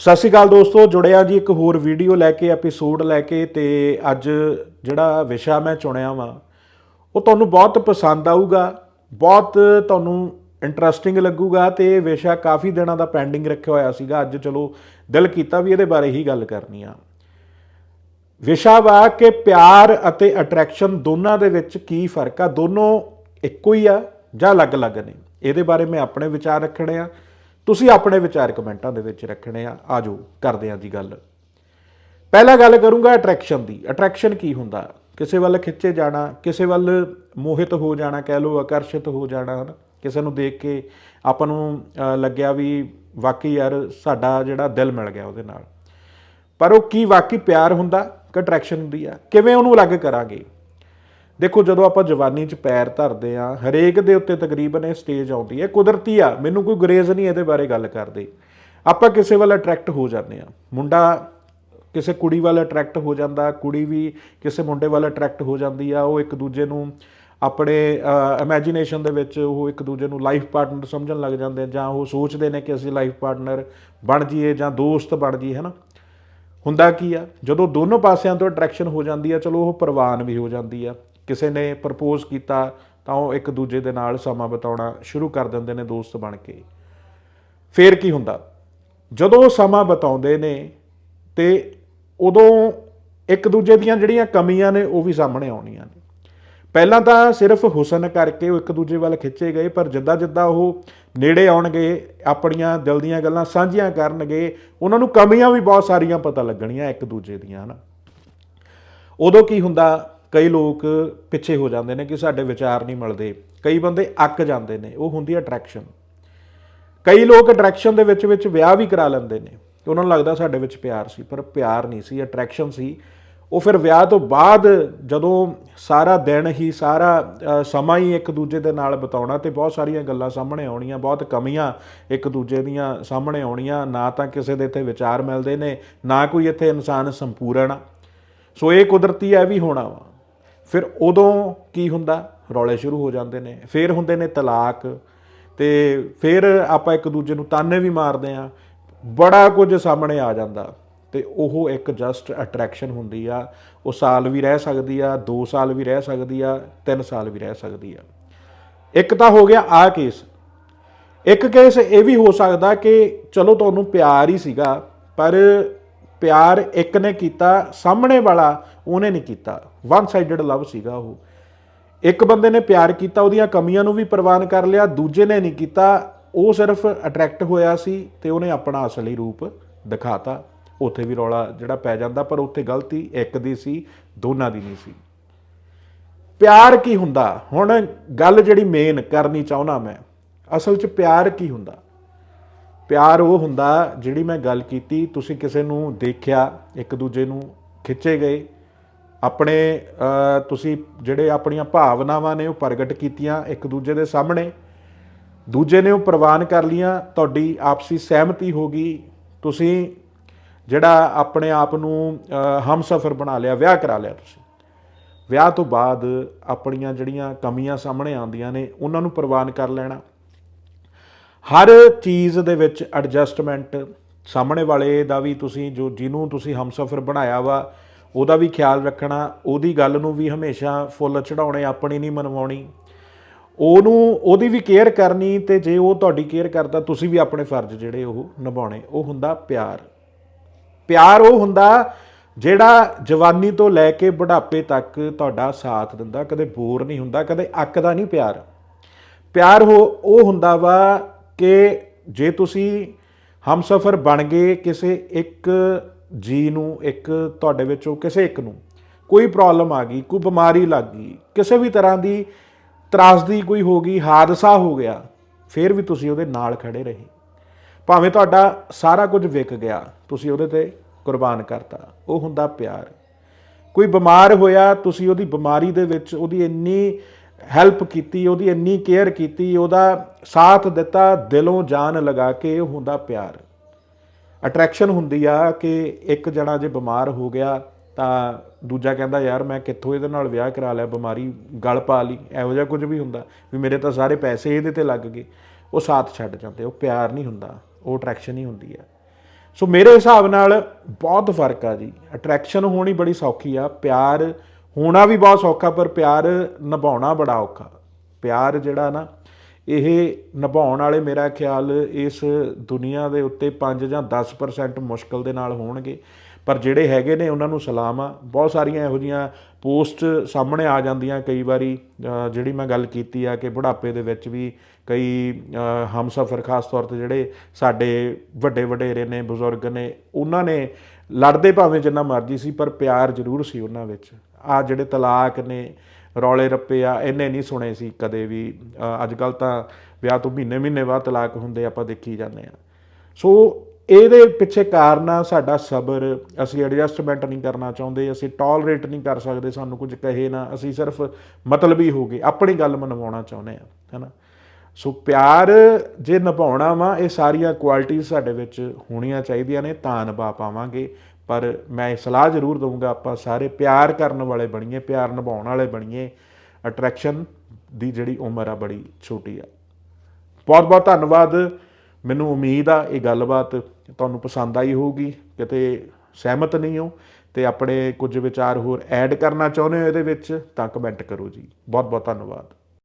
ਸਤਿ ਸ਼੍ਰੀ ਅਕਾਲ ਦੋਸਤੋ ਜੁੜਿਆ ਜੀ ਇੱਕ ਹੋਰ ਵੀਡੀਓ ਲੈ ਕੇ ਐਪੀਸੋਡ ਲੈ ਕੇ ਤੇ ਅੱਜ ਜਿਹੜਾ ਵਿਸ਼ਾ ਮੈਂ ਚੁਣਿਆ ਵਾ, ਉਹ ਤੁਹਾਨੂੰ ਬਹੁਤ ਪਸੰਦ ਆਊਗਾ, ਬਹੁਤ ਤੁਹਾਨੂੰ ਇੰਟਰਸਟਿੰਗ ਲੱਗੂਗਾ ਤੇ ਇਹ ਵਿਸ਼ਾ ਕਾਫੀ ਦਿਨਾਂ ਦਾ ਪੈਂਡਿੰਗ ਰੱਖਿਆ ਹੋਇਆ ਸੀਗਾ, ਅੱਜ ਚਲੋ ਦਿਲ ਕੀਤਾ ਵੀ ਇਹਦੇ ਬਾਰੇ ਹੀ ਗੱਲ ਕਰਨੀ ਆ। ਵਿਸ਼ਾ ਵਾ ਕਿ ਪਿਆਰ ਅਤੇ ਅਟਰੈਕਸ਼ਨ ਦੋਨਾਂ ਦੇ ਵਿੱਚ ਕੀ ਫ਼ਰਕ ਆ? ਦੋਨੋਂ ਇੱਕੋ ਹੀ ਆ ਜਾਂ ਅਲੱਗ-ਅਲੱਗ ਨੇ? ਇਹਦੇ ਬਾਰੇ ਮੈਂ ਆਪਣੇ ਵਿਚਾਰ ਰੱਖਣੇ ਆ। ਤੁਸੀਂ ਆਪਣੇ ਵਿਚਾਰ ਕਮੈਂਟਾਂ ਦੇ ਵਿੱਚ ਰੱਖਣੇ ਆ। ਆਜੋ, ਕਰਦੇ ਆ ਦੀ ਗੱਲ। ਪਹਿਲਾ ਗੱਲ ਕਰੂੰਗਾ ਅਟਰੈਕਸ਼ਨ ਦੀ। ਅਟਰੈਕਸ਼ਨ ਕੀ ਹੁੰਦਾ? ਕਿਸੇ ਵੱਲ ਖਿੱਚੇ ਜਾਣਾ, ਕਿਸੇ ਵੱਲ ਮੋਹਿਤ ਹੋ ਜਾਣਾ, ਕਹਿ ਲਓ ਆਕਰਸ਼ਿਤ ਹੋ ਜਾਣਾ, ਹਨ? ਕਿਸੇ ਨੂੰ ਦੇਖ ਕੇ ਆਪਾਂ ਨੂੰ ਲੱਗਿਆ ਵੀ ਵਾਕਈ ਯਾਰ ਸਾਡਾ ਜਿਹੜਾ ਦਿਲ ਮਿਲ ਗਿਆ ਉਹਦੇ ਨਾਲ। ਪਰ ਉਹ ਕੀ ਵਾਕਈ ਪਿਆਰ ਹੁੰਦਾ? ਕਿ ਅਟਰੈਕਸ਼ਨ ਹੁੰਦੀ ਆ। ਕਿਵੇਂ ਉਹਨੂੰ ਅਲੱਗ ਕਰਾਂਗੇ? ਦੇਖੋ, ਜਦੋਂ ਆਪਾਂ ਜਵਾਨੀ 'ਚ ਪੈਰ ਧਰਦੇ ਆ ਹਰੇਕ ਦੇ ਉੱਤੇ ਤਕਰੀਬਨ ਇਹ ਸਟੇਜ ਆਉਂਦੀ ਹੈ। ਕੁਦਰਤੀ ਆ, ਮੈਨੂੰ ਕੋਈ ਗੁਰੇਜ਼ ਨਹੀਂ ਇਹਦੇ ਬਾਰੇ ਗੱਲ ਕਰਦੇ। ਆਪਾਂ ਕਿਸੇ ਵੱਲ ਅਟਰੈਕਟ ਹੋ ਜਾਂਦੇ ਆ ਮੁੰਡਾ ਕਿਸੇ ਕੁੜੀ ਵੱਲ ਅਟਰੈਕਟ ਹੋ ਜਾਂਦਾ, ਕੁੜੀ ਵੀ ਕਿਸੇ ਮੁੰਡੇ ਵੱਲ ਅਟਰੈਕਟ ਹੋ ਜਾਂਦੀ ਆ, ਉਹ ਇੱਕ ਦੂਜੇ ਨੂੰ ਆਪਣੇ ਇਮੇਜਿਨੇਸ਼ਨ ਦੇ ਵਿੱਚ ਉਹ ਇੱਕ ਦੂਜੇ ਨੂੰ ਲਾਈਫ ਪਾਰਟਨਰ ਸਮਝਣ ਲੱਗ ਜਾਂਦੇ ਜਾਂ ਉਹ ਸੋਚਦੇ ਨੇ ਕਿ ਅਸੀਂ ਲਾਈਫ ਪਾਰਟਨਰ ਬਣ ਜਾਈਏ, ਜਾਂ ਦੋਸਤ ਬਣ ਜਾਈਏ, ਹਨਾ? ਹੁੰਦਾ ਕੀ ਆ? ਜਦੋਂ ਦੋਨੋਂ ਪਾਸਿਆਂ ਤੋਂ ਅਟਰੈਕਸ਼ਨ ਹੋ ਜਾਂਦੀ ਆ, ਚਲੋ ਉਹ ਪ੍ਰਵਾਨ ਵੀ ਹੋ ਜਾਂਦੀ ਆ। ਕਿਸੇ ਨੇ ਪ੍ਰਪੋਜ਼ ਕੀਤਾ ਤਾਂ ਉਹ ਇੱਕ ਦੂਜੇ ਦੇ ਨਾਲ ਸਮਾਂ ਬਿਤਾਉਣਾ ਸ਼ੁਰੂ ਕਰ ਦਿੰਦੇ ਨੇ ਦੋਸਤ ਬਣ ਕੇ। ਫੇਰ ਕੀ ਹੁੰਦਾ? ਜਦੋਂ ਉਹ ਸਮਾਂ ਬਿਤਾਉਂਦੇ ਨੇ ਤੇ ਉਦੋਂ ਇੱਕ ਦੂਜੇ ਦੀਆਂ ਜਿਹੜੀਆਂ ਕਮੀਆਂ ਨੇ ਉਹ ਵੀ ਸਾਹਮਣੇ ਆਉਣੀਆਂ ਨੇ। ਪਹਿਲਾਂ ਤਾਂ ਸਿਰਫ ਹੁਸਨ ਕਰਕੇ ਉਹ ਇੱਕ ਦੂਜੇ ਵੱਲ ਖਿੱਚੇ ਗਏ, ਪਰ ਜਿੱਦਾਂ ਜਿੱਦਾਂ ਉਹ ਨੇੜੇ ਆਉਣਗੇ, ਆਪਣੀਆਂ ਦਿਲ ਦੀਆਂ ਗੱਲਾਂ ਸਾਂਝੀਆਂ ਕਰਨਗੇ, ਉਹਨਾਂ ਨੂੰ ਕਮੀਆਂ ਵੀ ਬਹੁਤ ਸਾਰੀਆਂ ਪਤਾ ਲੱਗਣੀਆਂ ਇੱਕ ਦੂਜੇ ਦੀਆਂ, ਹਨਾ? ਉਦੋਂ ਕੀ ਹੁੰਦਾ? ਕਈ ਲੋਕ ਪਿੱਛੇ ਹੋ ਜਾਂਦੇ ਨੇ ਕਿ ਸਾਡੇ ਵਿਚਾਰ ਨਹੀਂ ਮਿਲਦੇ। ਕਈ ਬੰਦੇ ਅੱਕ ਜਾਂਦੇ ਨੇ, ਉਹ ਹੁੰਦੀ ਅਟਰੈਕਸ਼ਨ ਕਈ ਲੋਕ ਅਟਰੈਕਸ਼ਨ ਦੇ ਵਿੱਚ ਵਿੱਚ ਵਿਆਹ ਵੀ ਕਰਾ ਲੈਂਦੇ ਨੇ। ਉਹਨਾਂ ਨੂੰ ਲੱਗਦਾ ਸਾਡੇ ਵਿੱਚ ਪਿਆਰ ਸੀ, ਪਰ ਪਿਆਰ ਨਹੀਂ ਸੀ ਅਟਰੈਕਸ਼ਨ ਸੀ। ਉਹ ਫਿਰ ਵਿਆਹ ਤੋਂ ਬਾਅਦ ਜਦੋਂ ਸਾਰਾ ਦਿਨ ਹੀ, ਸਾਰਾ ਸਮਾਂ ਹੀ ਇੱਕ ਦੂਜੇ ਦੇ ਨਾਲ ਬਿਤਾਉਣਾ ਤੇ ਬਹੁਤ ਸਾਰੀਆਂ ਗੱਲਾਂ ਸਾਹਮਣੇ ਆਉਣੀਆਂ, ਬਹੁਤ ਕਮੀਆਂ ਇੱਕ ਦੂਜੇ ਦੀਆਂ ਸਾਹਮਣੇ ਆਉਣੀਆਂ, ਨਾ ਤਾਂ ਕਿਸੇ ਦੇ ਇੱਥੇ ਵਿਚਾਰ ਮਿਲਦੇ ਨੇ, ਨਾ ਕੋਈ ਇੱਥੇ ਇਨਸਾਨ ਸੰਪੂਰਨ ਆ। ਸੋ ਇਹ ਕੁਦਰਤੀ ਹੈ ਵੀ ਹੋਣਾ ਵਾ। ਫਿਰ ਉਦੋਂ ਕੀ ਹੁੰਦਾ? ਰੌਲੇ ਸ਼ੁਰੂ ਹੋ ਜਾਂਦੇ ਨੇ। ਫਿਰ ਹੁੰਦੇ ਨੇ ਤਲਾਕ ਤੇ ਫਿਰ ਆਪਾਂ ਇੱਕ ਦੂਜੇ ਨੂੰ ਤਾਨੇ ਵੀ ਮਾਰਦੇ ਆ ਬੜਾ ਕੁਝ ਸਾਹਮਣੇ ਆ ਜਾਂਦਾ ਤੇ ਉਹ ਇੱਕ ਜਸਟ ਅਟਰੈਕਸ਼ਨ ਹੁੰਦੀ ਆ। ਉਹ ਸਾਲ ਵੀ ਰਹਿ ਸਕਦੀ ਆ 2 ਸਾਲ ਵੀ ਰਹਿ ਸਕਦੀ ਆ 3 ਸਾਲ ਵੀ ਰਹਿ ਸਕਦੀ ਆ। ਇੱਕ ਤਾਂ ਹੋ ਗਿਆ ਆ ਕੇਸ ਇੱਕ ਕੇਸ ਇਹ ਵੀ ਹੋ ਸਕਦਾ ਕਿ ਚਲੋ ਤੁਹਾਨੂੰ ਪਿਆਰ ਹੀ ਸੀਗਾ, ਪਰ ਪਿਆਰ ਇੱਕ ਨੇ ਕੀਤਾ, ਸਾਹਮਣੇ ਵਾਲਾ ਉਹਨੇ ਨਹੀਂ ਕੀਤਾ। ਵਨ ਸਾਈਡਡ ਲਵ ਸੀਗਾ ਉਹ। ਇੱਕ ਬੰਦੇ ਨੇ ਪਿਆਰ ਕੀਤਾ, ਉਹਦੀਆਂ ਕਮੀਆਂ ਨੂੰ ਵੀ ਪ੍ਰਵਾਨ ਕਰ ਲਿਆ, ਦੂਜੇ ਨੇ ਨਹੀਂ ਕੀਤਾ। ਉਹ ਸਿਰਫ ਅਟਰੈਕਟ ਹੋਇਆ ਸੀ ਤੇ ਉਹਨੇ ਆਪਣਾ ਅਸਲੀ ਰੂਪ ਦਿਖਾਤਾ। ਉੱਥੇ ਵੀ ਰੌਲਾ ਜਿਹੜਾ ਪੈ ਜਾਂਦਾ, ਪਰ ਉੱਥੇ ਗਲਤੀ ਇੱਕ ਦੀ ਸੀ, ਦੋਨਾਂ ਦੀ ਨਹੀਂ ਸੀ। ਪਿਆਰ ਕੀ ਹੁੰਦਾ? ਹੁਣ ਗੱਲ ਜਿਹੜੀ ਮੇਨ ਕਰਨੀ ਚਾਹੁੰਦਾ ਮੈਂ, ਅਸਲ 'ਚ ਪਿਆਰ ਕੀ ਹੁੰਦਾ? ਪਿਆਰ ਉਹ ਹੁੰਦਾ ਜਿਹੜੀ ਮੈਂ ਗੱਲ ਕੀਤੀ, ਤੁਸੀਂ ਕਿਸੇ ਨੂੰ ਦੇਖਿਆ, ਇੱਕ ਦੂਜੇ ਨੂੰ ਖਿੱਚੇ ਗਏ, ਆਪਣੇ ਤੁਸੀਂ ਜਿਹੜੇ ਆਪਣੀਆਂ ਭਾਵਨਾਵਾਂ ਨੇ ਉਹ ਪ੍ਰਗਟ ਕੀਤੀਆਂ ਇੱਕ ਦੂਜੇ ਦੇ ਸਾਹਮਣੇ, ਦੂਜੇ ਨੇ ਉਹ ਪ੍ਰਵਾਨ ਕਰ ਲੀਆਂ ਤੁਹਾਡੀ ਆਪਸੀ ਸਹਿਮਤੀ ਹੋ ਗਈ, ਤੁਸੀਂ ਜਿਹੜਾ ਆਪਣੇ ਆਪ ਨੂੰ ਹਮਸਫਰ ਬਣਾ ਲਿਆ, ਵਿਆਹ ਕਰਾ ਲਿਆ ਤੁਸੀਂ। ਵਿਆਹ ਤੋਂ ਬਾਅਦ ਆਪਣੀਆਂ ਜਿਹੜੀਆਂ ਕਮੀਆਂ ਸਾਹਮਣੇ ਆਉਂਦੀਆਂ ਨੇ, ਉਹਨਾਂ ਨੂੰ ਪ੍ਰਵਾਨ ਕਰ ਲੈਣਾ। ਹਰ ਚੀਜ਼ ਦੇ ਵਿੱਚ ਐਡਜਸਟਮੈਂਟ ਸਾਹਮਣੇ ਵਾਲੇ ਦਾ ਵੀ ਤੁਸੀਂ ਜੋ ਜਿਹਨੂੰ ਤੁਸੀਂ ਹਮਸਫਰ ਬਣਾਇਆ ਵਾ, ਉਹਦਾ ਵੀ ਖਿਆਲ ਰੱਖਣਾ, ਉਹਦੀ ਗੱਲ ਨੂੰ ਵੀ ਹਮੇਸ਼ਾ ਫੁੱਲ ਚੜਾਉਣੇ ਆਪਣੀ ਨਹੀਂ ਮਨਵਾਉਣੀ। ਉਹਨੂੰ, ਉਹਦੀ ਵੀ ਕੇਅਰ ਕਰਨੀ ਤੇ ਜੇ ਉਹ ਤੁਹਾਡੀ ਕੇਅਰ ਕਰਦਾ, ਤੁਸੀਂ ਵੀ ਆਪਣੇ ਫਰਜ਼ ਜਿਹੜੇ ਉਹ ਨਿਭਾਉਣੇ, ਉਹ ਹੁੰਦਾ ਪਿਆਰ। ਪਿਆਰ ਉਹ ਹੁੰਦਾ ਜਿਹੜਾ ਜਵਾਨੀ ਤੋਂ ਲੈ ਕੇ ਬੁਢਾਪੇ ਤੱਕ ਤੁਹਾਡਾ ਸਾਥ ਦਿੰਦਾ, ਕਦੇ ਬੋਰ ਨਹੀਂ ਹੁੰਦਾ, ਕਦੇ ਅੱਕਦਾ ਨਹੀਂ ਪਿਆਰ। ਪਿਆਰ ਉਹ ਉਹ ਹੁੰਦਾ ਵਾ ਕਿ ਜੇ ਤੁਸੀਂ ਹਮਸਫਰ ਬਣ ਗਏ ਕਿਸੇ ਇੱਕ ਜੀ ਨੂੰ, ਇੱਕ ਤੁਹਾਡੇ ਵਿੱਚੋਂ ਕਿਸੇ ਇੱਕ ਨੂੰ, ਕੋਈ ਪ੍ਰੋਬਲਮ ਆ ਗਈ, ਕੋਈ ਬਿਮਾਰੀ ਲੱਗ ਗਈ, ਕਿਸੇ ਵੀ ਤਰ੍ਹਾਂ ਦੀ ਤਰਾਸਦੀ ਕੋਈ ਹੋ ਗਈ, ਹਾਦਸਾ ਹੋ ਗਿਆ, ਫਿਰ ਵੀ ਤੁਸੀਂ ਉਹਦੇ ਨਾਲ ਖੜੇ ਰਹੇ। ਭਾਵੇਂ ਤੁਹਾਡਾ ਸਾਰਾ ਕੁਝ ਵਿਕ ਗਿਆ, ਤੁਸੀਂ ਉਹਦੇ ਤੇ ਕੁਰਬਾਨ ਕਰਤਾ। ਉਹ ਹੁੰਦਾ ਪਿਆਰ। ਕੋਈ ਬਿਮਾਰ ਹੋਇਆ, ਤੁਸੀਂ ਉਹਦੀ ਬਿਮਾਰੀ ਦੇ ਵਿੱਚ ਉਹਦੀ ਇੰਨੀ ਹੈਲਪ ਕੀਤੀ, ਉਹਦੀ ਇੰਨੀ ਕੇਅਰ ਕੀਤੀ, ਉਹਦਾ ਸਾਥ ਦਿੱਤਾ, ਦਿਲੋਂ ਜਾਨ ਲਗਾ ਕੇ ਹੁੰਦਾ ਪਿਆਰ। ਅਟਰੈਕਸ਼ਨ ਹੁੰਦੀ ਆ ਕਿ ਇੱਕ ਜਣਾ ਜੇ ਬਿਮਾਰ ਹੋ ਗਿਆ ਤਾਂ ਦੂਜਾ ਕਹਿੰਦਾ, ਯਾਰ, ਮੈਂ ਕਿੱਥੋਂ ਇਹਦੇ ਨਾਲ ਵਿਆਹ ਕਰਾ ਲਿਆ, ਬਿਮਾਰੀ ਗਲ ਪਾ ਲਈ। ਇਹੋ ਜਿਹਾ ਕੁਝ ਵੀ ਹੁੰਦਾ, ਵੀ ਮੇਰੇ ਤਾਂ ਸਾਰੇ ਪੈਸੇ ਇਹਦੇ ਤੇ ਲੱਗ ਗਏ। ਉਹ ਸਾਥ ਛੱਡ ਜਾਂਦੇ, ਉਹ ਪਿਆਰ ਨਹੀਂ ਹੁੰਦਾ, ਉਹ ਅਟਰੈਕਸ਼ਨ ਹੀ ਹੁੰਦੀ ਆ। ਸੋ ਮੇਰੇ ਹਿਸਾਬ ਨਾਲ ਬਹੁਤ ਫ਼ਰਕ ਆ ਜੀ। ਅਟਰੈਕਸ਼ਨ ਹੋਣੀ ਬੜੀ ਸੌਖੀ ਆ, ਪਿਆਰ ਹੋਣਾ ਵੀ ਬਹੁਤ ਸੌਖਾ, ਪਰ ਪਿਆਰ ਨਿਭਾਉਣਾ ਬੜਾ ਔਖਾ। ਪਿਆਰ ਜਿਹੜਾ ਨਾ, ਇਹ ਨਿਭਾਉਣ ਵਾਲੇ ਮੇਰਾ ਖਿਆਲ ਇਸ ਦੁਨੀਆ ਦੇ ਉੱਤੇ 5 ਜਾਂ 10% ਮੁਸ਼ਕਲ ਦੇ ਨਾਲ ਹੋਣਗੇ। ਪਰ ਜਿਹੜੇ ਹੈਗੇ ਨੇ, ਉਹਨਾਂ ਨੂੰ ਸਲਾਮ ਆ। ਬਹੁਤ ਸਾਰੀਆਂ ਇਹੋ ਜੀਆਂ ਪੋਸਟ ਸਾਹਮਣੇ ਆ ਜਾਂਦੀਆਂ। ਕਈ ਵਾਰੀ ਜਿਹੜੀ ਮੈਂ ਗੱਲ ਕੀਤੀ ਆ ਕਿ ਬੁਢਾਪੇ ਦੇ ਵਿੱਚ ਵੀ ਕਈ ਹਮਸਫਰ ਖਾਸ ਤੌਰ ਤੇ ਜਿਹੜੇ ਸਾਡੇ ਵੱਡੇ ਵਡੇਰੇ ਨੇ, ਬਜ਼ੁਰਗ ਨੇ, ਉਹਨਾਂ ਨੇ ਲੜਦੇ ਭਾਵੇਂ ਜਿੰਨਾ ਮਰਜ਼ੀ ਸੀ, ਪਰ ਪਿਆਰ ਜ਼ਰੂਰ ਸੀ ਉਹਨਾਂ ਵਿੱਚ। ਆ ਜਿਹੜੇ ਤਲਾਕ ਨੇ, ਰੌਲੇ ਰੱਪੇ ਆ ਇਹਨੇ ਨਹੀਂ ਸੁਣੇ ਸੀ ਕਦੇ ਵੀ। ਅੱਜ ਕੱਲ ਤਾਂ ਵਿਆਹ ਤੋਂ ਮਹੀਨੇ ਮਹੀਨੇ ਬਾਅਦ ਤਲਾਕ ਹੁੰਦੇ ਆਪਾਂ ਦੇਖੀ ਜਾਂਦੇ ਆ ਸੋ ਇਹਦੇ ਪਿੱਛੇ ਕਾਰਨ ਆ ਸਾਡਾ ਸਬਰ। ਅਸੀਂ ਐਡਜਸਟਮੈਂਟ ਨਹੀਂ ਕਰਨਾ ਚਾਹੁੰਦੇ, ਅਸੀਂ ਟੋਲਰੇਟ ਨਹੀਂ ਕਰ ਸਕਦੇ ਸਾਨੂੰ ਕੁਝ ਕਹੇ ਨਾ। ਅਸੀਂ ਸਿਰਫ ਮਤਲਬੀ ਹੋ ਗਏ, ਆਪਣੀ ਗੱਲ ਮਨਵਾਉਣਾ ਚਾਹੁੰਦੇ ਆ ਹੈਨਾ। ਸੋ ਪਿਆਰ ਜੇ ਨਿਭਾਉਣਾ ਵਾ, ਇਹ ਸਾਰੀਆਂ ਕੁਆਲਿਟੀਆਂ ਸਾਡੇ ਵਿੱਚ ਹੋਣੀਆਂ ਚਾਹੀਦੀਆਂ ਨੇ, ਤਾਂ ਨਿਭਾ ਪਾਵਾਂਗੇ। ਪਰ ਮੈਂ ਇਹ ਸਲਾਹ ਜ਼ਰੂਰ ਦਊਂਗਾ, ਆਪਾਂ ਸਾਰੇ ਪਿਆਰ ਕਰਨ ਵਾਲੇ ਬਣੀਏ, ਪਿਆਰ ਨਿਭਾਉਣ ਵਾਲੇ ਬਣੀਏ। ਅਟਰੈਕਸ਼ਨ ਦੀ ਜਿਹੜੀ ਉਮਰ ਆ ਬੜੀ ਛੋਟੀ ਆ। ਬਹੁਤ ਬਹੁਤ ਧੰਨਵਾਦ। ਮੈਨੂੰ ਉਮੀਦ ਆ ਇਹ ਗੱਲਬਾਤ ਤੁਹਾਨੂੰ ਪਸੰਦ ਆਈ ਹੋਊਗੀ, ਕਿਤੇ ਸਹਿਮਤ ਨਹੀਂ ਹੋ ਤੇ ਆਪਣੇ ਕੁਝ ਵਿਚਾਰ ਹੋਰ ਐਡ ਕਰਨਾ ਚਾਹੁੰਦੇ ਹੋ ਇਹਦੇ ਵਿੱਚ ਤਾਂ ਕਮੈਂਟ ਕਰੋ ਜੀ। ਬਹੁਤ ਬਹੁਤ ਧੰਨਵਾਦ।